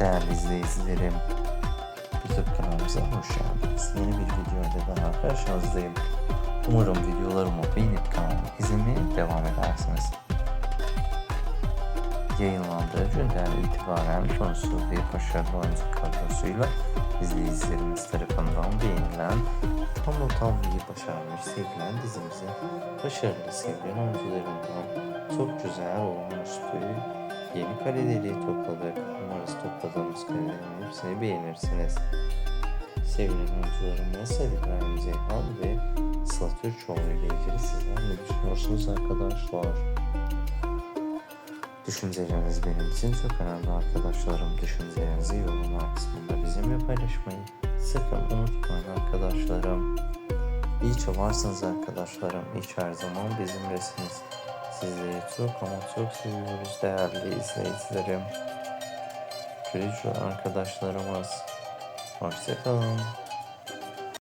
Değerli izleyicilerim, YouTube kanalımıza hoş geldiniz. Yeni bir videoyla daha karşınızdayım. Umarım videolarımı beğenip kanalımı izlemeye devam edersiniz. Yayınlandığı günden itibaren konusu bir başarılı oyuncu kadrosuyla izleyicilerimiz tarafından beğenilen tam utanmayı başarmış sevilen dizimize başarılı sevilen oyuncularından çok güzel olmuştu. Yeni kareleri topladık. Umarız topladığımız karelerin hepsini beğenirsiniz. Sevilen oyuncularımız Ali İbrahim Zeyhan ve Sıla Türkoğlu ile ilgili sizler ne düşünüyorsunuz arkadaşlar? Düşünceleriniz benim için çok önemli arkadaşlarım. Düşüncelerinizi yorumlar kısmında bizimle paylaşmayı sakın unutmayın arkadaşlarım. İyi ki arkadaşlarım. İyi her zaman bizimlesiniz. Sizleri çok ama çok seviyoruz değerli izleyicilerim. Görüşürüz arkadaşlarımız. Hoşçakalın.